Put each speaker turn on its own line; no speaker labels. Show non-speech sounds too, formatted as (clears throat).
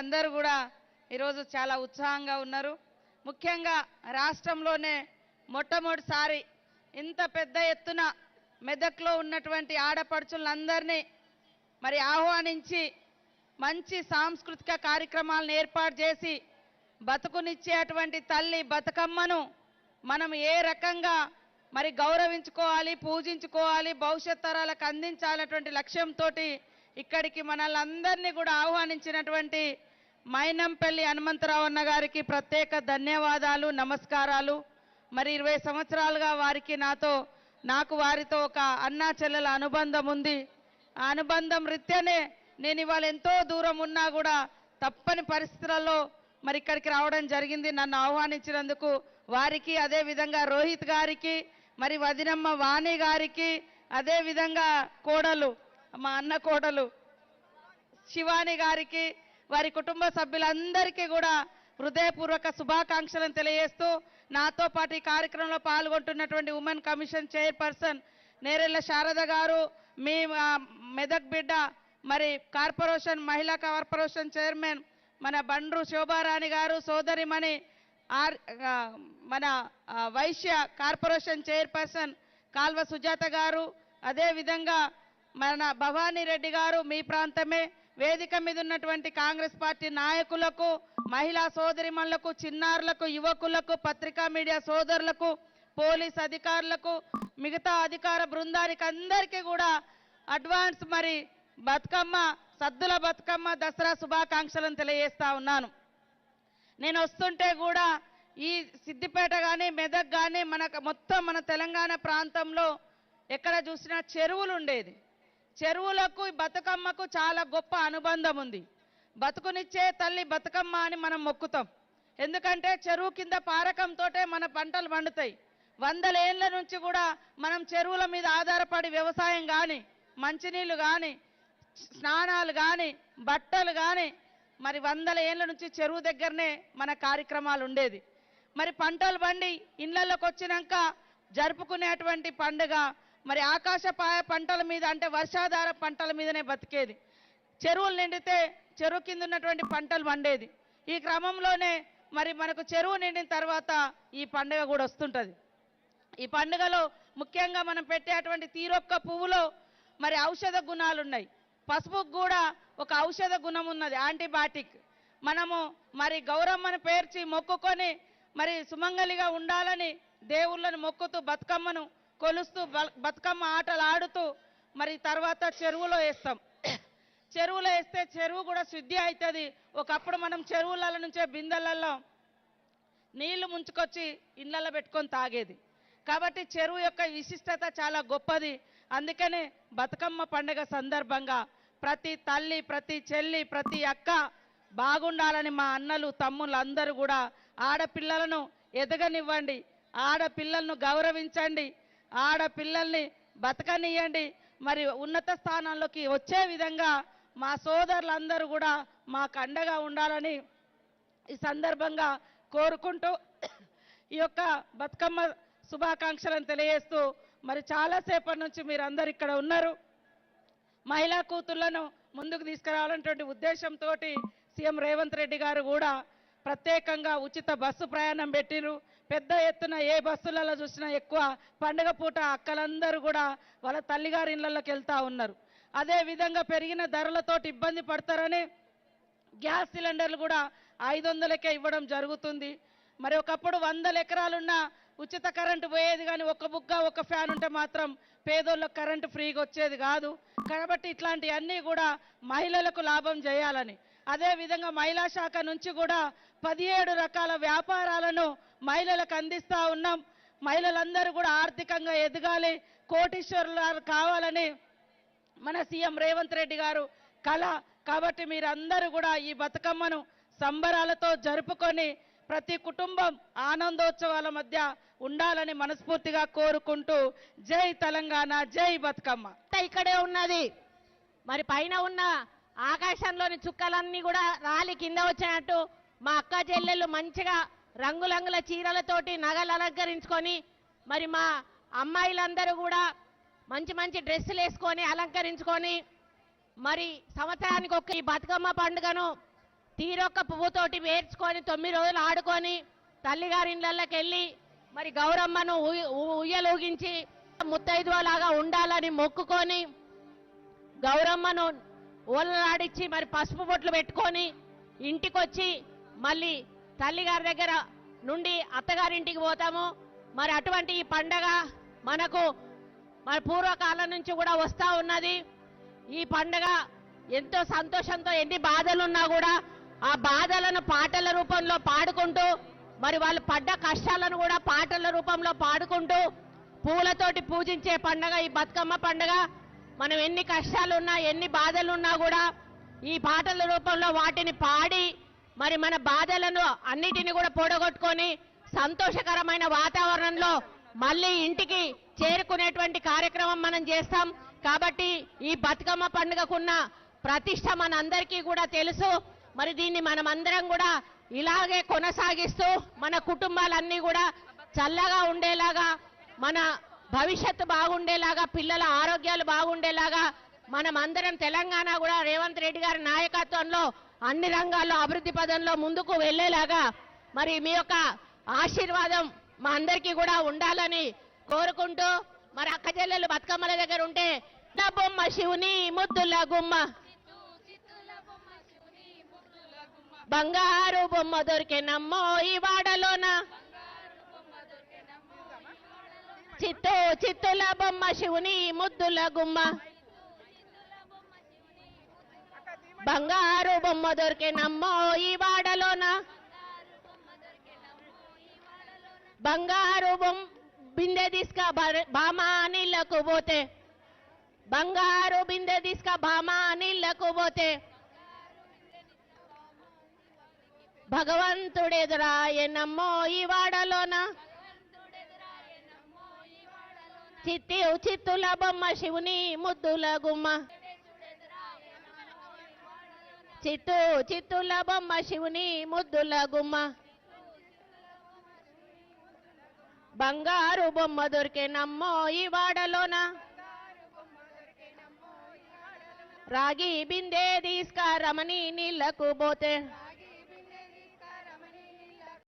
అందరూ కూడా ఈరోజు చాలా ఉత్సాహంగా ఉన్నారు. ముఖ్యంగా రాష్ట్రంలోనే మొట్టమొదటిసారి ఇంత పెద్ద ఎత్తున మెదక్లో ఉన్నటువంటి ఆడపడుచులందరినీ మరి ఆహ్వానించి మంచి సాంస్కృతిక కార్యక్రమాలను ఏర్పాటు చేసి బతుకునిచ్చేటువంటి తల్లి బతుకమ్మను మనం ఏ రకంగా మరి గౌరవించుకోవాలి పూజించుకోవాలి భవిష్యత్ తరాలకు అందించాలటువంటి లక్ష్యంతో ఇక్కడికి మనల్ని అందరినీ కూడా ఆహ్వానించినటువంటి మైనంపల్లి హనుమంతరావు అన్న గారికి ప్రత్యేక ధన్యవాదాలు నమస్కారాలు. మరి ఇరవై సంవత్సరాలుగా వారికి నాతో నాకు వారితో ఒక అన్నా చెల్లెల అనుబంధం ఉంది. ఆ అనుబంధం రీత్యానే నేను ఇవాళ ఎంతో దూరం ఉన్నా కూడా తప్పని పరిస్థితులలో మరి ఇక్కడికి రావడం జరిగింది. నన్ను ఆహ్వానించినందుకు వారికి అదే విధంగా రోహిత్ గారికి మరి వదినమ్మ వాణి గారికి అదే విధంగా కోడలు మా అన్న కోడలు శివాని గారికి వారి కుటుంబ సభ్యులందరికీ కూడా హృదయపూర్వక శుభాకాంక్షలను తెలియజేస్తూ నాతో పాటు ఈ కార్యక్రమంలో పాల్గొంటున్నటువంటి women commission chairperson Nerella Sharada garu మీ మెదక్ బిడ్డ మరి కార్పొరేషన్ మహిళా కార్పొరేషన్ చైర్మన్ మన బండ్రు శోభారాణి గారు సోదరిమణి ఆర్ మన వైశ్య కార్పొరేషన్ చైర్పర్సన్ కాల్వ సుజాత గారు అదేవిధంగా మన భవానీ రెడ్డి గారు మీ ప్రాంతమే. వేదిక మీద ఉన్నటువంటి కాంగ్రెస్ పార్టీ నాయకులకు మహిళా సోదరిమణులకు చిన్నారులకు యువకులకు పత్రికా మీడియా సోదరులకు పోలీస్ అధికారులకు మిగతా అధికార బృందానికి అందరికీ కూడా అడ్వాన్స్ మరి బతుకమ్మ సద్దుల బతుకమ్మ దసరా శుభాకాంక్షలను తెలియజేస్తా ఉన్నాను. నేను వస్తుంటే కూడా ఈ సిద్దిపేట కానీ మెదక్ కానీ మన మొత్తం మన తెలంగాణ ప్రాంతంలో ఎక్కడ చూసినా చెరువులు ఉండేది. చెరువులకు బతుకమ్మకు చాలా గొప్ప అనుబంధం ఉంది. బతుకునిచ్చే తల్లి బతుకమ్మ అని మనం మొక్కుతాం. ఎందుకంటే చెరువు కింద పారకంతోటే మన పంటలు పండుతాయి. వందల ఏళ్ళ నుంచి కూడా మనం చెరువుల మీద ఆధారపడి వ్యవసాయం కానీ మంచినీళ్ళు కానీ స్నానాలు కానీ బట్టలు కానీ మరి వందల ఏళ్ళ నుంచి చెరువు దగ్గరనే మన కార్యక్రమాలు ఉండేది. మరి పంటలు పండి ఇళ్ళలోకి వచ్చినాక జరుపుకునేటువంటి పండుగ మరి ఆకాశపాయ పంటల మీద అంటే వర్షాధార పంటల మీదనే బతికేది. చెరువులు నిండితే చెరువు కింద ఉన్నటువంటి పంటలు పండేది. ఈ క్రమంలోనే మరి మనకు చెరువు నిండిన తర్వాత ఈ పండుగ కూడా వస్తుంటుంది. ఈ పండుగలో ముఖ్యంగా మనం పెట్టేటువంటి తీరొక్క పువ్వులో మరి ఔషధ గుణాలు ఉన్నాయి పసుపుకు కూడా ఒక ఔషధ గుణం ఉన్నది యాంటీబయాటిక్ మనము మరి గౌరమ్మను పేర్చి మొక్కుకొని మరి సుమంగలిగా ఉండాలని దేవుళ్ళను మొక్కుతూ బతుకమ్మను కొలుస్తూ బ- బతుకమ్మ ఆటలు ఆడుతూ మరి తర్వాత చెరువులో వేస్తాం. (clears throat) చెరువులో వేస్తే చెరువు కూడా శుద్ధి అవుతుంది ఒకప్పుడు మనం చెరువుల నుంచే బిందెలలో నీళ్ళు ముంచుకొచ్చి ఇళ్ళల్లో పెట్టుకొని తాగేది. కాబట్టి చెరువు యొక్క విశిష్టత చాలా గొప్పది. అందుకనే బతుకమ్మ పండుగ సందర్భంగా ప్రతి తల్లి ప్రతి చెల్లి ప్రతి అక్క బాగుండాలని మా అన్నలు తమ్ముళ్ళు అందరూ కూడా ఆడపిల్లలను ఎదగనివ్వండి. ఆడపిల్లలను గౌరవించండి. ఆడపిల్లల్ని బతకనియండి మరి ఉన్నత స్థానాల్లోకి వచ్చే విధంగా మా సోదరులందరూ కూడా మాకు అండగా ఉండాలని ఈ సందర్భంగా కోరుకుంటూ ఈ యొక్క బతుకమ్మ శుభాకాంక్షలను తెలియజేస్తూ మరి చాలాసేపటి నుంచి మీరు అందరు ఇక్కడ ఉన్నారు. మహిళా కూతుళ్ళను ముందుకు తీసుకురావాలనేటువంటి ఉద్దేశంతో సీఎం రేవంత్ రెడ్డి గారు కూడా ప్రత్యేకంగా ఉచిత బస్సు ప్రయాణం పెట్టిరు పెద్ద ఎత్తున ఏ బస్సులలో చూసినా ఎక్కువ పండుగ పూట అక్కలందరూ కూడా వాళ్ళ తల్లిగారి ఇళ్ళలోకి వెళ్తూ ఉన్నారు. అదే విధంగా పెరిగిన ధరలతోటి ఇబ్బంది పడతారని గ్యాస్ సిలిండర్లు కూడా ఐదు వందలకే ఇవ్వడం జరుగుతుంది. మరి ఒకప్పుడు వందల ఎకరాలున్న ఉచిత కరెంటు పోయేది కానీ ఒక బుగ్గ ఒక ఫ్యాన్ ఉంటే మాత్రం పేదోళ్ళకు కరెంటు ఫ్రీగా వచ్చేది కాదు. కాబట్టి ఇట్లాంటివన్నీ కూడా మహిళలకు లాభం చేయాలని అదేవిధంగా మహిళా శాఖ నుంచి కూడా పదిహేడు రకాల వ్యాపారాలను మహిళలకు అందిస్తూ ఉన్నాం. మహిళలందరూ కూడా ఆర్థికంగా ఎదగాలి కోటీశ్వరులు కావాలని మన సీఎం రేవంత్ రెడ్డి గారు కళ కాబట్టి మీరందరూ కూడా ఈ బతుకమ్మను సంబరాలతో జరుపుకొని ప్రతి కుటుంబం ఆనందోత్సవాల మధ్య ఉండాలని మనస్ఫూర్తిగా కోరుకుంటూ జై తెలంగాణ జై బతుకమ్మ.
ఇక్కడే ఉన్నది. మరి పైన ఉన్న ఆకాశంలోని చుక్కలన్నీ కూడా రాలి కింద వచ్చినట్టు మా అక్క చెల్లెళ్ళు మంచిగా రంగులంగుల చీరలతోటి నగలు అలంకరించుకొని మరి మా అమ్మాయిలందరూ కూడా మంచి మంచి డ్రెస్సులు వేసుకొని అలంకరించుకొని మరి సంవత్సరానికి ఒక్క ఈ బతుకమ్మ పండుగను తీరొక్క పువ్వుతోటి వేర్చుకొని తొమ్మిది రోజులు ఆడుకొని తల్లిగారిళ్ళకి వెళ్ళి మరి గౌరమ్మను ఉయ్య- ఉ- ఉయ్యలూగించి ముత్తైదువలాగా ఉండాలని మొక్కుకొని గౌరమ్మను ఊళ్ళలాడిచ్చి మరి పసుపు బొట్లు పెట్టుకొని ఇంటికొచ్చి మళ్ళీ తల్లిగారి దగ్గర నుండి అత్తగారింటికి పోతాము. మరి అటువంటి ఈ పండగ మనకు మన పూర్వకాలం నుంచి కూడా వస్తూ ఉన్నది. ఈ పండగ ఎంతో సంతోషంతో ఎన్ని బాధలున్నా కూడా ఆ బాధలను పాటల రూపంలో పాడుకుంటూ మరి వాళ్ళు పడ్డ కష్టాలను కూడా పాటల రూపంలో పాడుకుంటూ పూలతోటి పూజించే పండగ ఈ బతుకమ్మ పండగ మనం ఎన్ని కష్టాలున్నా ఎన్ని బాధలున్నా కూడా ఈ పాటల రూపంలో వాటిని పాడి మరి మన బాధలను అన్నిటిని కూడా పొడగొట్టుకొని సంతోషకరమైన వాతావరణంలో మళ్ళీ ఇంటికి చేరుకునేటువంటి కార్యక్రమం మనం చేస్తాం. కాబట్టి ఈ బతుకమ్మ పండుగకున్న ప్రతిష్ట మనందరికీ కూడా తెలుసు. మరి దీన్ని మనం అందరం కూడా ఇలాగే కొనసాగిస్తూ మన కుటుంబాలన్నీ కూడా చల్లగా ఉండేలాగా మన భవిష్యత్తు బాగుండేలాగా పిల్లల ఆరోగ్యాలు బాగుండేలాగా మనం అందరం తెలంగాణ కూడా రేవంత్ రెడ్డి గారి నాయకత్వంలో అన్ని రంగాల్లో అభివృద్ధి పదంలో ముందుకు వెళ్ళేలాగా మరి మీ యొక్క ఆశీర్వాదం మా అందరికీ కూడా ఉండాలని కోరుకుంటూ మరి అక్క చెల్లెలు బతుకమ్మల దగ్గర ఉంటే బొమ్మ శివుని ముద్దుల గుమ్మ. బంగారు బొమ్మ దొరికినమ్మో ఈ వాడలోన. చిత్తు చిత్తుల బొమ్మ శివుని ముద్దుల గుమ్మ. బంగారు బొమ్మ దొరికినమ్మో ఈ వాడలోన. బంగారు బొమ్మ బిందె తీసుక బామా నీళ్ళకు పోతే. బంగారు బిందె తీసుక బామా నీళ్ళకు పోతే. భగవంతుడెదురాయనమ్మో ఈ వాడలోన. చిత్తి చిత్తుల బొమ్మ శివుని ముద్దుల గుమ్మ. చిత్తు చిత్తుల బొమ్మ శివుని ముద్దుల గుమ్మ. బంగారు బొమ్మ దొరికేనమ్మో ఈ వాడలోన. రాగి బిందే తీసుక రమణి నీళ్ళకు పోతే.